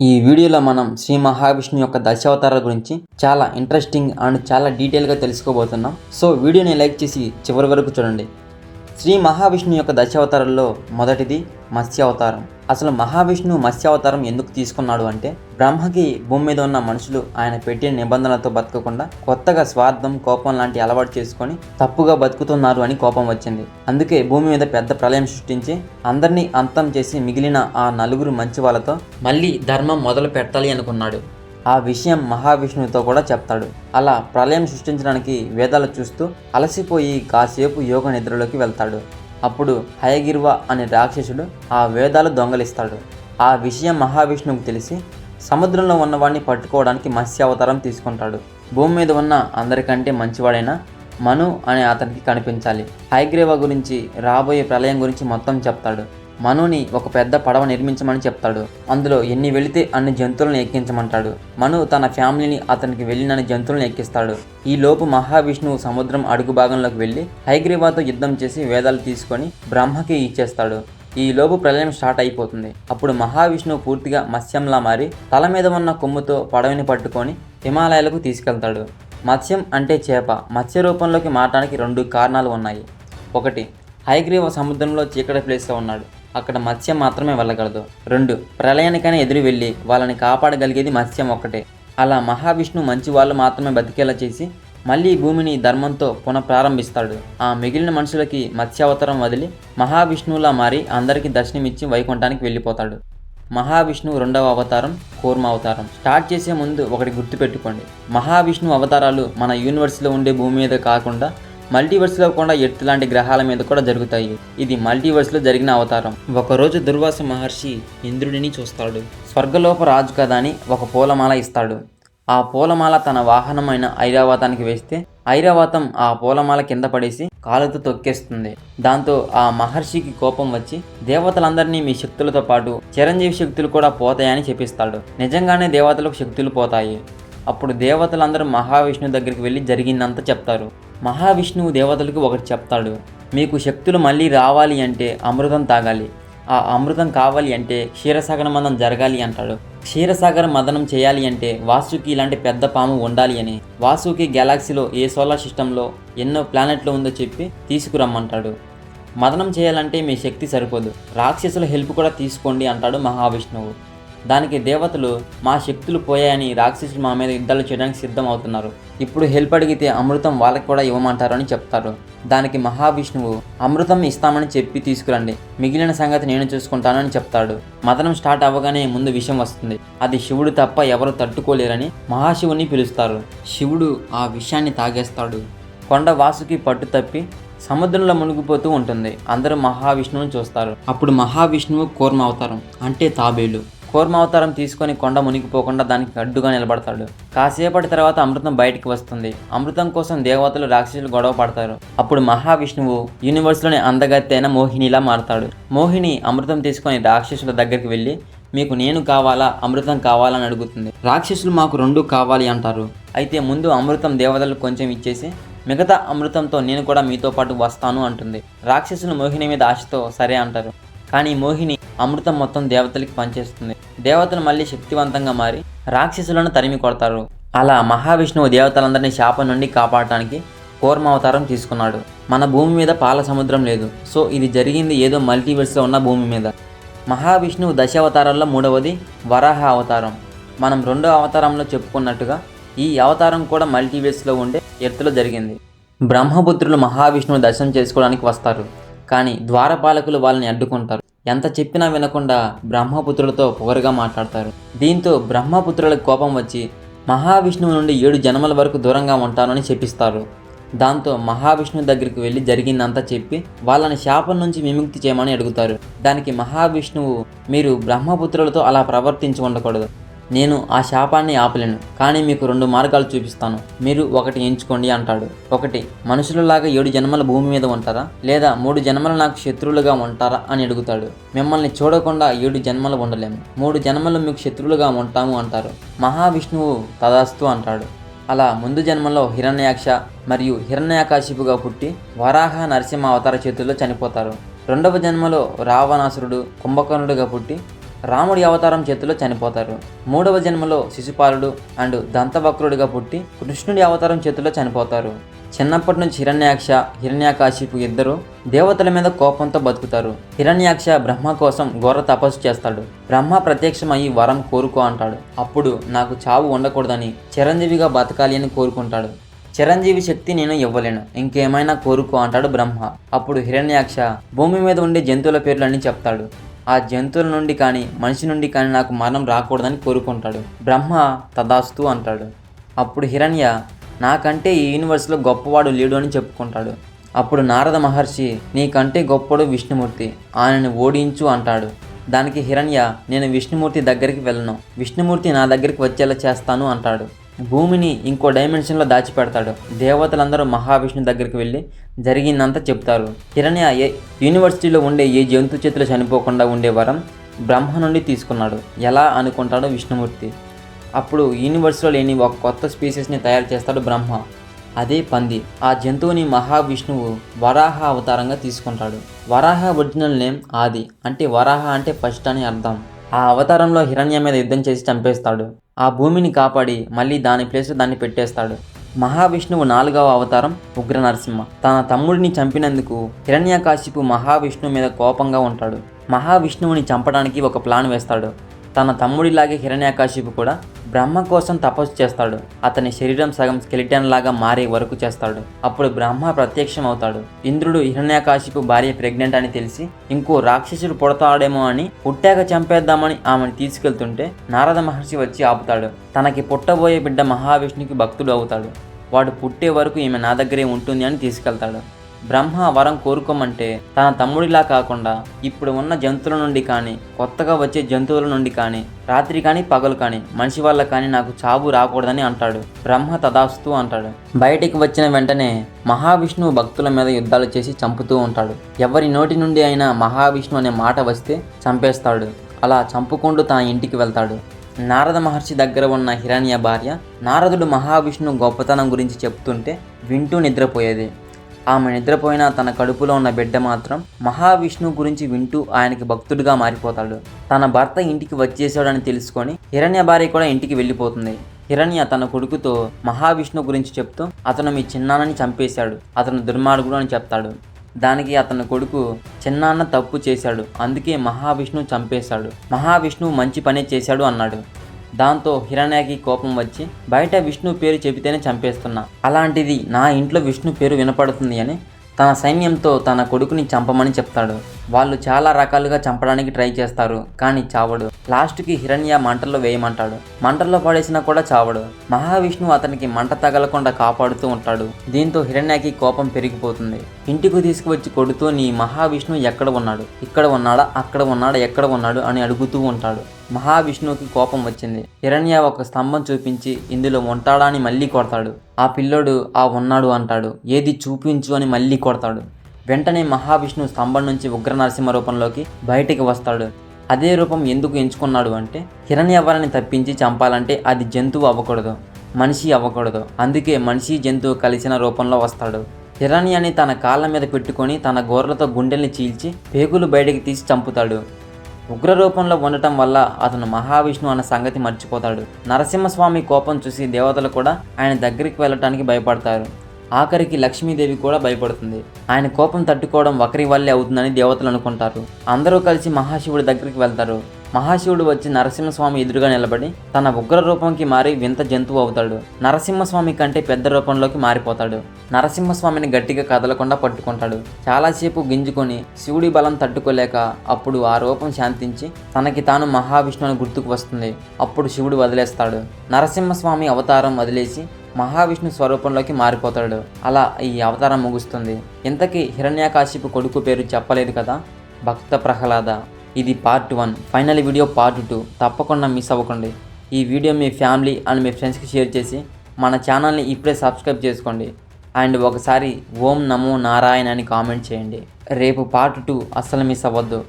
ఈ వీడియోలో మనం శ్రీ మహావిష్ణు యొక్క దశావతారాల గురించి చాలా ఇంట్రెస్టింగ్ అండ్ చాలా డీటెయిల్గా తెలుసుకోబోతున్నాం. సో వీడియోని లైక్ చేసి చివరి వరకు చూడండి. శ్రీ మహావిష్ణు యొక్క దశావతారాల్లో మొదటిది మత్స్యావతారం. అసలు మహావిష్ణు మత్స్యావతారం ఎందుకు తీసుకున్నాడు అంటే బ్రహ్మకి భూమి మీద ఉన్న మనుషులు ఆయన పెట్టిన నిబంధనలతో బతకకుండా కొత్తగా స్వార్థం కోపం లాంటి అలవాటు చేసుకొని తప్పుగా బతుకుతున్నారు అని కోపం వచ్చింది. అందుకే భూమి మీద పెద్ద ప్రళయం సృష్టించి అందరినీ అంతం చేసి మిగిలిన ఆ నలుగురు మంచి వాళ్ళతో మళ్ళీ ధర్మం మొదలు పెట్టాలి అనుకున్నాడు. ఆ విషయం మహావిష్ణువుతో కూడా చెప్తాడు. అలా ప్రళయం సృష్టించడానికి వేదాలు చూస్తూ అలసిపోయి కాసేపు యోగ నిద్రలోకి వెళ్తాడు. అప్పుడు హయగిర్వ అనే రాక్షసుడు ఆ వేదాలు దొంగలిస్తాడు. ఆ విషయం మహావిష్ణువుకు తెలిసి సముద్రంలో ఉన్నవాడిని పట్టుకోవడానికి మత్స్య అవతారం తీసుకుంటాడు. భూమి మీద ఉన్న అందరికంటే మంచివాడైన మను అనే అతనికి కనిపించాలి. హైగ్రీవ గురించి రాబోయే ప్రళయం గురించి మొత్తం చెప్తాడు. మనుని ఒక పెద్ద పడవ నిర్మించమని చెప్తాడు. అందులో ఎన్ని వెళితే అన్ని జంతువులను ఎక్కించమంటాడు. మను తన ఫ్యామిలీని అతనికి వెళ్ళినన్ని జంతువులను ఎక్కిస్తాడు. ఈ లోపు మహావిష్ణువు సముద్రం అడుగు భాగంలోకి వెళ్ళి హైగ్రీవాతో యుద్ధం చేసి వేదాలు తీసుకొని బ్రహ్మకి ఇచ్చేస్తాడు. ఈ లోపు ప్రళయం స్టార్ట్ అయిపోతుంది. అప్పుడు మహావిష్ణువు పూర్తిగా మత్స్యంలా మారి తల మీద ఉన్న కొమ్ముతో పడవని పట్టుకొని హిమాలయాలకు తీసుకెళ్తాడు. మత్స్యం అంటే చేప. మత్స్య రూపంలోకి మారడానికి రెండు కారణాలు ఉన్నాయి. ఒకటి హైగ్రీవ సముద్రంలో చీకటి ప్లేస్లో ఉన్నాడు. అక్కడ మత్స్యం మాత్రమే వెళ్ళగలదు. రెండు ప్రళయానికైనా ఎదురు వెళ్ళి వాళ్ళని కాపాడగలిగేది మత్స్యం ఒక్కటే. అలా మహావిష్ణు మంచి వాళ్ళు మాత్రమే బతికేలా చేసి మళ్ళీ భూమిని ధర్మంతో పునఃప్రారంభిస్తాడు. ఆ మిగిలిన మనుషులకి మత్స్యావతారం వదిలి మహావిష్ణువులా మారి అందరికీ దర్శనమిచ్చి వైకుంఠానికి వెళ్ళిపోతాడు. మహావిష్ణువు రెండవ అవతారం కూర్మ అవతారం. స్టార్ట్ చేసే ముందు ఒకటి గుర్తుపెట్టుకోండి. మహావిష్ణు అవతారాలు మన యూనివర్స్లో ఉండే భూమి మీద కాకుండా మల్టీవర్స్లో కూడా ఎర్త్ లాంటి గ్రహాల మీద కూడా జరుగుతాయి. ఇది మల్టీవర్స్లో జరిగిన అవతారం. ఒకరోజు దుర్వాస మహర్షి ఇంద్రుడిని చూస్తాడు. స్వర్గలోప రాజు కదా అని ఒక పూలమాల ఇస్తాడు. ఆ పూలమాల తన వాహనమైన ఐరావతానికి వేస్తే ఐరావతం ఆ పూలమాల కింద పడేసి కాలుతో తొక్కేస్తుంది. దాంతో ఆ మహర్షికి కోపం వచ్చి దేవతలందరినీ మీ శక్తులతో పాటు చిరంజీవి శక్తులు కూడా పోతాయని చెప్పిస్తాడు. నిజంగానే దేవతలకు శక్తులు పోతాయి. అప్పుడు దేవతలందరూ మహావిష్ణువు దగ్గరికి వెళ్ళి జరిగిందంతా చెప్తారు. మహావిష్ణువు దేవతలకు ఒకటి చెప్తాడు మీకు శక్తులు మళ్ళీ రావాలి అంటే అమృతం తాగాలి. ఆ అమృతం కావాలి అంటే క్షీరసాగర మదనం జరగాలి అంటాడు. క్షీరసాగర మదనం చేయాలి అంటే వాసుకి ఇలాంటి పెద్ద పాము ఉండాలి అని వాసుకి గెలాక్సీలో ఏ సోలార్ సిస్టంలో ఎన్నో ప్లానెట్లు ఉందో చెప్పి తీసుకురమ్మంటాడు. మదనం చేయాలంటే మీ శక్తి సరిపోదు. రాక్షసుల హెల్ప్ కూడా తీసుకోండి అంటాడు మహావిష్ణువు. దానికి దేవతలు మా శక్తులు పోయాయని రాక్షసులు మా మీద యుద్ధాలు చేయడానికి సిద్ధం అవుతున్నారు ఇప్పుడు హెల్ప్ అడిగితే అమృతం వాళ్ళకి కూడా ఇవ్వమంటారు అని చెప్తారు. దానికి మహావిష్ణువు అమృతం ఇస్తామని చెప్పి తీసుకురండి. మిగిలిన సంగతి నేను చూసుకుంటానని చెప్తాడు. మదనం స్టార్ట్ అవ్వగానే ముందు విషయం వస్తుంది. అది శివుడు తప్ప ఎవరు తట్టుకోలేరని మహాశివుని పిలుస్తారు. శివుడు ఆ విషయాన్ని తాగేస్తాడు. కొండ వాసుకి పట్టు తప్పి సముద్రంలో మునిగిపోతూ ఉంటుంది. అందరూ మహావిష్ణువుని చూస్తారు. అప్పుడు మహావిష్ణువు కూర్మ అవతారం అంటే తాబేలు. అవతారం తీసుకొని కొండ మునిగిపోకుండా దానికి అడ్డుగా నిలబడతాడు. కాసేపటి తర్వాత అమృతం బయటికి వస్తుంది. అమృతం కోసం దేవతలు రాక్షసులు గొడవ పడతారు. అప్పుడు మహావిష్ణువు యూనివర్స్లోని అందగత్తైన మోహినిలా మారతాడు. మోహిని అమృతం తీసుకొని రాక్షసుల దగ్గరికి వెళ్ళి మీకు నేను కావాలా? అమృతం కావాలని అడుగుతుంది. రాక్షసులు మాకు రెండు కావాలి అంటారు. అయితే ముందు అమృతం దేవతలకు కొంచెం ఇచ్చేసి మిగతా అమృతంతో నేను కూడా మీతో పాటు వస్తాను అంటుంది. రాక్షసులు మోహిని మీద ఆశతో సరే అంటారు. కానీ మోహిని అమృతం మొత్తం దేవతలకి పనిచేస్తుంది. దేవతలు మళ్ళీ శక్తివంతంగా మారి రాక్షసులను తరిమి కొడతారు. అలా మహావిష్ణువు దేవతలందరినీ శాపం నుండి కాపాడటానికి కూర్మావతారం తీసుకున్నాడు. మన భూమి మీద పాల సముద్రం లేదు. సో ఇది జరిగింది ఏదో మల్టీవర్స్లో ఉన్న భూమి మీద. మహావిష్ణువు దశావతారాల్లో మూడవది వరాహ అవతారం. మనం రెండో అవతారంలో చెప్పుకున్నట్టుగా ఈ అవతారం కూడా మల్టీవర్స్లో ఉండే ఎర్త్లో జరిగింది. బ్రహ్మపుత్రులు మహావిష్ణువు దర్శనం చేసుకోవడానికి వస్తారు. కానీ ద్వారపాలకులు వాళ్ళని అడ్డుకుంటారు. ఎంత చెప్పినా వినకుండా బ్రహ్మపుత్రులతో పొగరుగా మాట్లాడతారు. దీంతో బ్రహ్మపుత్రులకు కోపం వచ్చి మహావిష్ణువు నుండి ఏడు జన్మల వరకు దూరంగా ఉంటానని చెప్పిస్తారు. దాంతో మహావిష్ణువు దగ్గరికి వెళ్ళి జరిగిందంతా చెప్పి వాళ్ళని శాపం నుంచి విముక్తి చేయమని అడుగుతారు. దానికి మహావిష్ణువు మీరు బ్రహ్మపుత్రులతో అలా ప్రవర్తించి ఉండకూడదు. నేను ఆ శాపాన్ని ఆపలేను కానీ మీకు రెండు మార్గాలు చూపిస్తాను. మీరు ఒకటి ఎంచుకోండి అంటాడు. ఒకటి మనుషులలాగా ఏడు జన్మల భూమి మీద ఉంటారా? లేదా మూడు జన్మలు నాకు శత్రువులుగా ఉంటారా అని అడుగుతాడు. మిమ్మల్ని చూడకుండా ఏడు జన్మలు ఉండలేము. మూడు జన్మలు మీకు శత్రువులుగా ఉంటాము అంటారు. మహావిష్ణువు తదాస్తు అంటాడు. అలా ముందు జన్మలో హిరణ్యాక్ష మరియు హిరణ్యాకాశిపుగా పుట్టి వరాహ నరసింహ అవతార చేతుల్లో చనిపోతారు. రెండవ జన్మలో రావణాసురుడు కుంభకర్ణుడిగా పుట్టి రాముడి అవతారం చేతిలో చనిపోతారు. మూడవ జన్మలో శిశుపాలుడు అండ్ దంతవక్రుడిగా పుట్టి కృష్ణుడి అవతారం చేతిలో చనిపోతారు. చిన్నప్పటి నుంచి హిరణ్యాక్ష హిరణ్యాకాశిపు ఇద్దరు దేవతల మీద కోపంతో బతుకుతారు. హిరణ్యాక్ష బ్రహ్మ కోసం ఘోర తపస్సు చేస్తాడు. బ్రహ్మ ప్రత్యక్షమయ్యి వరం కోరుకో అంటాడు. అప్పుడు నాకు చావు ఉండకూడదని చిరంజీవిగా బతకాలి అని కోరుకుంటాడు. చిరంజీవి శక్తి నేను ఇవ్వలేను. ఇంకేమైనా కోరుకో అంటాడు బ్రహ్మ. అప్పుడు హిరణ్యాక్ష భూమి మీద ఉండే జంతువుల పేర్లన్నీ చెప్తాడు. ఆ జంతువుల నుండి కానీ మనిషి నుండి కానీ నాకు మరణం రాకూడదని కోరుకుంటాడు. బ్రహ్మ తదాస్తు అంటాడు. అప్పుడు హిరణ్య నాకంటే ఈ యూనివర్స్లో గొప్పవాడు లేడు అని చెప్పుకుంటాడు. అప్పుడు నారద మహర్షి నీకంటే గొప్పడు విష్ణుమూర్తి ఆయనను ఓడించు అంటాడు. దానికి హిరణ్య నేను విష్ణుమూర్తి దగ్గరికి వెళ్ళను. విష్ణుమూర్తి నా దగ్గరికి వచ్చేలా చేస్తాను అంటాడు. భూమిని ఇంకో డైమెన్షన్లో దాచిపెడతాడు. దేవతలందరూ మహావిష్ణు దగ్గరికి వెళ్ళి జరిగిందంతా చెప్తారు హిరణ్య ఏ యూనివర్సిటీలో ఉండే ఏ జంతు చేతిలో చనిపోకుండా ఉండే వరం బ్రహ్మ నుండి తీసుకున్నాడు. ఎలా అనుకుంటాడో విష్ణుమూర్తి. అప్పుడు యూనివర్స్లో లేని ఒక కొత్త స్పీసీస్ని తయారు చేస్తాడు బ్రహ్మ. అదే పంది. ఆ జంతువుని మహావిష్ణువు వరాహ అవతారంగా తీసుకుంటాడు. వరాహ ఒరిజినల్ నేమ్ ఆది. అంటే వరాహ అంటే ఫస్ట్ అని అర్థం. ఆ అవతారంలో హిరణ్య మీద యుద్ధం చేసి చంపేస్తాడు. ఆ భూమిని కాపాడి మళ్ళీ దాని ప్లేస్ దాన్ని పెట్టేస్తాడు. మహావిష్ణువు నాలుగవ అవతారం ఉగ్ర నరసింహ తన తమ్ముడిని చంపినందుకు హిరణ్యకాశిపు మహావిష్ణువు మీద కోపంగా ఉంటాడు. మహావిష్ణువుని చంపడానికి ఒక ప్లాన్ వేస్తాడు. తన తమ్ముడిలాగే హిరణ్యాకాశిపు కూడా బ్రహ్మ కోసం తపస్సు చేస్తాడు. అతని శరీరం సగం స్కెలిటన్ లాగా మారే వరకు చేస్తాడు. అప్పుడు బ్రహ్మ ప్రత్యక్షం అవుతాడు ఇంద్రుడు హిరణ్యాకాశిపు భార్య ప్రెగ్నెంట్ అని తెలిసి ఇంకో రాక్షసుడు పుడతాడేమో అని పుట్టాక చంపేద్దామని ఆమెను తీసుకెళ్తుంటే నారద మహర్షి వచ్చి ఆపుతాడు. తనకి పుట్టబోయే బిడ్డ మహావిష్ణుకి భక్తుడు అవుతాడు. వాడు పుట్టే వరకు ఈమె నా దగ్గరే ఉంటుంది అని తీసుకెళ్తాడు. బ్రహ్మ వరం కోరుకోమంటే తన తమ్ముడిలా కాకుండా ఇప్పుడు ఉన్న జంతువుల నుండి కానీ కొత్తగా వచ్చే జంతువుల నుండి కానీ రాత్రి కానీ పగలు కానీ మనిషి వల్ల కానీ నాకు చావు రాకూడదని అంటాడు. బ్రహ్మ తదాస్తు అంటాడు. బయటికి వచ్చిన వెంటనే మహావిష్ణువు భక్తుల మీద యుద్ధాలు చేసి చంపుతూ ఉంటాడు. ఎవరి నోటి నుండి అయినా మహావిష్ణు అనే మాట వస్తే చంపేస్తాడు. అలా చంపుకుంటూ తన ఇంటికి వెళ్తాడు. నారద మహర్షి దగ్గర ఉన్న హిరణ్య భార్య నారదుడు మహావిష్ణు గొప్పతనం గురించి చెప్తుంటే వింటూ నిద్రపోయేది. ఆమె నిద్రపోయిన తన కడుపులో ఉన్న బిడ్డ మాత్రం మహావిష్ణువు గురించి వింటూ ఆయనకి భక్తుడిగా మారిపోతాడు. తన భర్త ఇంటికి వచ్చేసాడని తెలుసుకొని హిరణ్య భార్య కూడా ఇంటికి వెళ్ళిపోతుంది. హిరణ్య తన కొడుకుతో మహావిష్ణు గురించి చెప్తూ అతను మీ చిన్నాన్నని చంపేశాడు. అతను దుర్మార్గుడు అని చెప్తాడు. దానికి అతని కొడుకు చిన్నాన్న తప్పు చేశాడు. అందుకే మహావిష్ణు చంపేశాడు. మహావిష్ణువు మంచి పనే చేశాడు అన్నాడు. దాంతో హిరణ్యకి కోపం వచ్చి బయట విష్ణు పేరు చెబితేనే చంపేస్తున్నా. అలాంటిది నా ఇంట్లో విష్ణు పేరు వినపడుతుంది అని తన సైన్యంతో తన కొడుకుని చంపమని చెప్తాడు. వాళ్ళు చాలా రకాలుగా చంపడానికి ట్రై చేస్తారు కానీ చావడు. లాస్ట్కి హిరణ్య మంటల్లో వేయమంటాడు. మంటల్లో పడేసినా కూడా చావడు. మహావిష్ణువు అతనికి మంట తగలకుండా కాపాడుతూ ఉంటాడు. దీంతో హిరణ్యకి కోపం పెరిగిపోతుంది. ఇంటికి తీసుకువచ్చి కొడుతూ నీ మహావిష్ణువు ఎక్కడ ఉన్నాడు? ఇక్కడ ఉన్నాడా? అక్కడ ఉన్నాడా? ఎక్కడ ఉన్నాడు? అని అడుగుతూ ఉంటాడు. మహావిష్ణువుకి కోపం వచ్చింది. హిరణ్య ఒక స్తంభం చూపించి ఇందులో ఉంటాడా? అని మళ్ళీ కొడతాడు. ఆ పిల్లోడు ఆ ఉన్నాడు అంటాడు. ఏది చూపించు అని మళ్ళీ కొడతాడు. వెంటనే మహావిష్ణువు స్తంభం నుంచి ఉగ్ర నరసింహ రూపంలోకి బయటికి వస్తాడు. అదే రూపం ఎందుకు ఎంచుకున్నాడు అంటే హిరణ్యవరాన్ని తప్పించి చంపాలంటే అది జంతువు అవ్వకూడదు మనిషి అవ్వకూడదు. అందుకే మనిషి జంతువు కలిసిన రూపంలో వస్తాడు. హిరణ్యాన్ని తన కాళ్ళ మీద పెట్టుకొని తన గోర్లతో గుండెల్ని చీల్చి పేగులు బయటికి తీసి చంపుతాడు. ఉగ్ర రూపంలో ఉండటం వల్ల అతను మహావిష్ణు అన్న సంగతి మర్చిపోతాడు. నరసింహస్వామి కోపం చూసి దేవతలు కూడా ఆయన దగ్గరికి వెళ్ళటానికి భయపడతారు. ఆఖరికి లక్ష్మీదేవి కూడా భయపడుతుంది. ఆయన కోపం తట్టుకోవడం ఒకరి వల్లే అవుతుందని దేవతలు అనుకుంటారు. అందరూ కలిసి మహాశివుడి దగ్గరికి వెళ్తారు. మహాశివుడు వచ్చి నరసింహస్వామి ఎదురుగా నిలబడి తన ఉగ్ర రూపంకి మారి వింత జంతువు అవుతాడు. నరసింహస్వామి కంటే పెద్ద రూపంలోకి మారిపోతాడు. నరసింహస్వామిని గట్టిగా కదలకుండా పట్టుకుంటాడు. చాలాసేపు గింజుకొని శివుడి బలం తట్టుకోలేక అప్పుడు ఆ రూపం శాంతించి తనకి తాను మహావిష్ణువుని గుర్తుకు వస్తుంది. అప్పుడు శివుడు వదిలేస్తాడు. నరసింహస్వామి అవతారం వదిలేసి మహావిష్ణు స్వరూపంలోకి మారిపోతాడు. అలా ఈ అవతారం ముగుస్తుంది. ఇంతకీ హిరణ్యాకాశిపు కొడుకు పేరు చెప్పలేదు కదా? భక్త ప్రహ్లాద ఇది part one final video part two తప్పకుండా మిస్ అవ్వకండి. ఈ వీడియో మీ ఫ్యామిలీ అండ్ మీ ఫ్రెండ్స్కి షేర్ చేసి మన ఛానల్ని ఇప్పుడే సబ్స్క్రైబ్ చేసుకోండి. అండ్ ఒకసారి ఓం నమో నారాయణ అని కామెంట్ చేయండి. రేపు పార్ట్ టూ అస్సలు మిస్ అవ్వద్దు.